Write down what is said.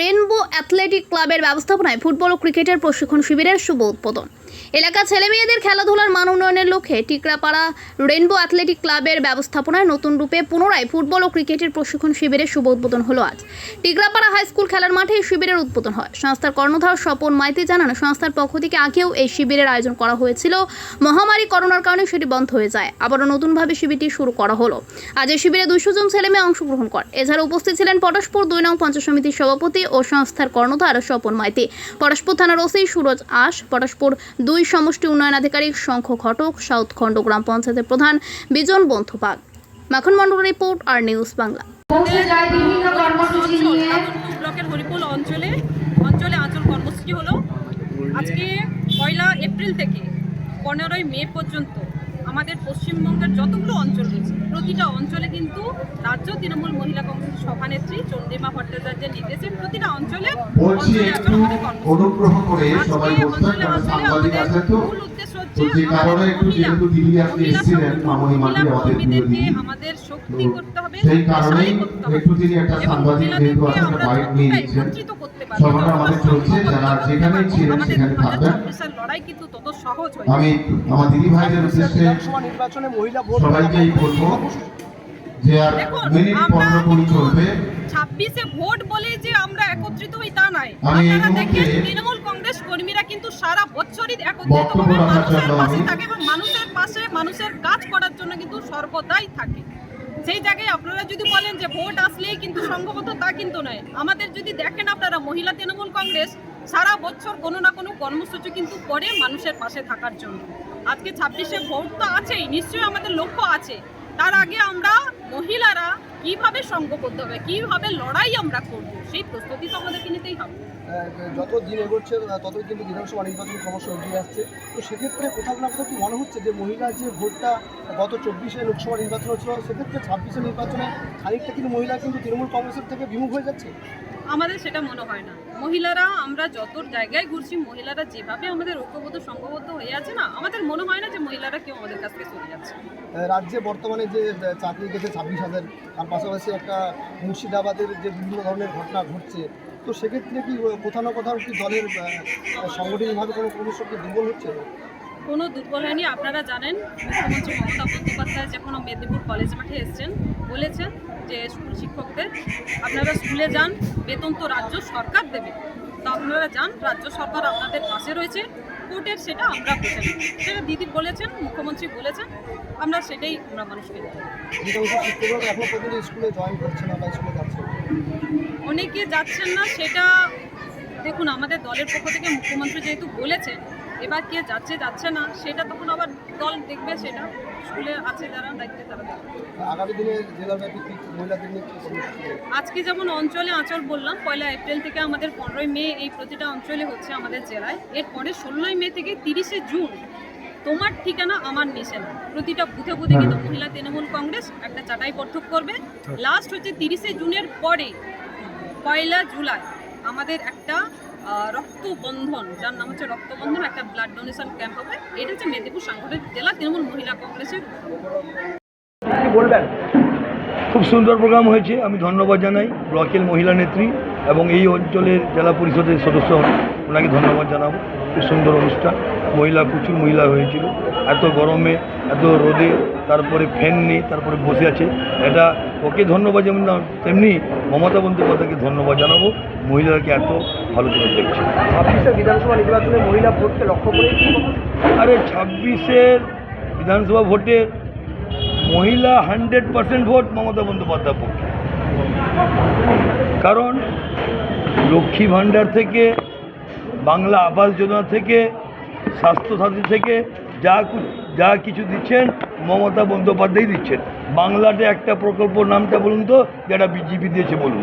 Rainbow athletic ক্লাবের ব্যবস্থাপনায় football ও ক্রিকেটের প্রশিক্ষণ শিবিরের শুভ উদ্বোধন। এলাকা ছেলে মেয়েদের খেলাধুলার মান উন্নয়নের লক্ষ্যে টিকরাপাড়া রেনবো অ্যাথলেটিক ক্লাবের ব্যবস্থাপনায় নতুন রূপে পুনরায় ফুটবল ও ক্রিকেটের প্রশিক্ষণ শিবিরের শুভ উদ্বোধন হলো আজ। টিকরাপাড়া হাই স্কুল খেলার মাঠে এই শিবিরের উদ্বোধন হয়। সংস্থার কর্ণধার স্বপন মাইতি জানান, সংস্থার পক্ষ থেকে আগেও এই শিবিরের আয়োজন করা হয়েছিল। মহামারী করোনার কারণে সেটি বন্ধ হয়ে যায়। আবারও নতুনভাবে শিবিরটি শুরু করা হলো। আজ এই শিবিরে দুশো জন ছেলে মেয়ে অংশগ্রহণ করে এছাড়া উপস্থিত ছিলেন পটাশপুর দুই নং পঞ্চায়েত সমিতির সভাপতি ও সংস্থার কর্ণধার স্বপন মাইতি। পটাশপুর থানার ওসি সুরজ আশ পটাশপুর দুই সমষ্টি উন্নয়ন আধিকারিক শঙ্খ ঘটক সাউথ খণ্ড গ্রাম পঞ্চায়েতের প্রধান বিজন বন্ধুপাগ মাখন মন্ডল রিপোর্ট আর নিউজ বাংলা। ব্লকের হরিপুল অঞ্চলে অঞ্চলে আঞ্চল কর্মসূচি হলো আজকে পয়লা এপ্রিল থেকে পনেরোই মে পর্যন্ত আমাদের পশ্চিমবঙ্গের যতগুলো অঞ্চল রয়েছে প্রতিটা অঞ্চলে কিন্তু রাজ্য তৃণমূল মহিলা কংগ্রেস সভানেত্রী চন্দ্রিমা ভট্টাচার্যের নির্দেশে প্রতিটা অঞ্চলে অঞ্চলে একটু আচরণ করে কর্মসূচি। আজকে অঞ্চলে অঞ্চলে আমাদের মূল উদ্দেশ্য হচ্ছে তো যে কারণে একটু যেহেতু দিদি আজকে এসেছিলেন মামনি মাটি আমাদের প্রিয় দিদি আমাদের শক্তি করতে হবে সেই কারণেই। একটু তিনি একটা সাংবাদিক যেহেতু আজকে বাইক নিয়ে সভাটা আমাদের চলছে যারা পারব, ছিলেন সেখানে থাকবেন। 2026 এর লড়াই কিন্তু তত সহজ আমি আমার দিদি ভাইদের উদ্দেশ্যে সবাইকেই বলব যে আর মিনিট পনেরো কুড়ি চলবে। ছাব্বিশে ভোট বলে যে আমরা একত্রিত হই তা নয়। আমি এই মুহূর্তে সারা বছরই একত্রিত বক্তব্য ভাবে রাখার মানুষের পাশে থাকে এবং মানুষের পাশে মানুষের কাজ করার জন্য কিন্তু সর্বদাই থাকে। সেই জায়গায় আপনারা যদি বলেন যে ভোট আসলেই কিন্তু সংভবত তা কিন্তু নয়। আমাদের যদি দেখেন আপনারা মহিলা তৃণমূল কংগ্রেস সারা বছর কোনো না কোনো কর্মসূচি কিন্তু করে মানুষের পাশে থাকার জন্য। আজকে ছাব্বিশে ভোট তো আছেই নিশ্চয়ই আমাদের লক্ষ্য আছে। তার আগে আমরা মহিলারা কীভাবে করতে হবে কীভাবে লড়াই আমরা করব সেই প্রস্তুতি তো আমাদেরকে নিতেই হবে। যত দিন এগোচ্ছে ততই কিন্তু বিধানসভা নির্বাচন ক্রমশ এগিয়ে আসছে। তো সেক্ষেত্রে কোথাও না কোথাও কি মনে হচ্ছে যে মহিলা যে ভোটটা গত চব্বিশে লোকসভা নির্বাচন হচ্ছিল সেক্ষেত্রে ছাব্বিশে নির্বাচনে খানিকটা কিন্তু মহিলা কিন্তু তৃণমূল কংগ্রেসের থেকে বিমুখ হয়ে যাচ্ছে? আমাদের সেটা মনে হয় না। মহিলারা আমরা যত জায়গায় ঘুরছি মহিলারা যেভাবে আমাদের ঐক্যবদ্ধ সংঘবদ্ধ হয়ে আছে না আমাদের মনে হয় না যে মহিলারা কেউ আমাদের কাছ থেকে চলে যাচ্ছে। রাজ্যে বর্তমানে যে চাকরি গেছে ছাব্বিশ হাজার তার পাশাপাশি একটা মুর্শিদাবাদের যে বিভিন্ন ধরনের ঘটনা ঘটছে তো সেক্ষেত্রে কি কোথাও না কোথাও কি দলের সাংগঠনিকভাবে কোনো কর্মসূচি দুর্বল হচ্ছে? কোনো দুর্বল হয়নি আপনারা জানেন মুখ্যমন্ত্রী মমতা বন্দ্যোপাধ্যায় যখন মেদিনীপুর কলেজ মাঠে এসেছেন বলেছেন। যে স্কুল শিক্ষকদের আপনারা স্কুলে যান বেতন তো রাজ্য সরকার দেবে তো আপনারা যান রাজ্য সরকার আপনাদের পাশে রয়েছে কোর্টের সেটা আমরা বুঝে নেব। সেটা দিদি বলেছেন মুখ্যমন্ত্রী বলেছেন আমরা সেটাই আমরা মানুষকে। অনেকে যাচ্ছেন না সেটা দেখুন আমাদের দলের পক্ষ থেকে মুখ্যমন্ত্রী যেহেতু বলেছেন এবার কে যাচ্ছে যাচ্ছে না সেটা তখন আবার দল দেখবে সেটা স্কুলে আছে যারা দায়িত্বে তারা দেখবে। আগামী দিনে জেলাব্যাপী কি মহিলাদের নিয়ে? আজকে যেমন অঞ্চলে আঁচল বললাম পয়লা এপ্রিল থেকে আমাদের পনেরোই মে এই প্রতিটা অঞ্চলে হচ্ছে আমাদের জেলায়। এরপরে ষোলোই মে থেকে তিরিশে জুন তোমার ঠিকানা আমার নিশানা প্রতিটা বুথে বুথে কিন্তু মহিলা তৃণমূল কংগ্রেস একটা চাটাই পর্থক করবে। লাস্ট হচ্ছে তিরিশে জুনের পরে পয়লা জুলাই আমাদের একটা রক্তবন্ধন, যার নাম হচ্ছে রক্তবন্ধন, একটা ব্লাড ডোনেশন ক্যাম্প হবে। এটা হচ্ছে মেদিনীপুর সাংগঠনিক জেলা তৃণমূল মহিলা কংগ্রেসের বলবেন খুব সুন্দর প্রোগ্রাম হয়েছে, আমি ধন্যবাদ জানাই ব্লকের মহিলা নেত্রী এবং এই অঞ্চলের জেলা পরিষদের সদস্য, ওনাকে ধন্যবাদ জানাব। খুব সুন্দর অনুষ্ঠান। মহিলা প্রচুর মহিলা হয়েছিল। এত গরমে এত রোদে তারপরে ফ্যান নেই তারপরে বসে আছে। এটা ওকে ধন্যবাদ যেমন তেমনি মমতা বন্দ্যোপাধ্যায়কে ধন্যবাদ জানাব। মহিলাকে এত ভালো করে দেখছে। ছাব্বিশে বিধানসভা নির্বাচনে মহিলা ভোটকে লক্ষ্য করে আরে ছাব্বিশের বিধানসভা ভোটের মহিলা হান্ড্রেড পার্সেন্ট ভোট মমতা বন্দ্যোপাধ্যায় পক্ষে। কারণ লক্ষ্মী ভাণ্ডার থেকে বাংলা আবাস যোজনা থেকে স্বাস্থ্যসাথী থেকে যা যা কিছু দিচ্ছেন, মমতা বন্দ্যোপাধ্যায় দিচ্ছেন। বাংলাতে একটা প্রকল্প নামটা বলুন তো, যেটা বিজেপি দিয়েছে বলুন।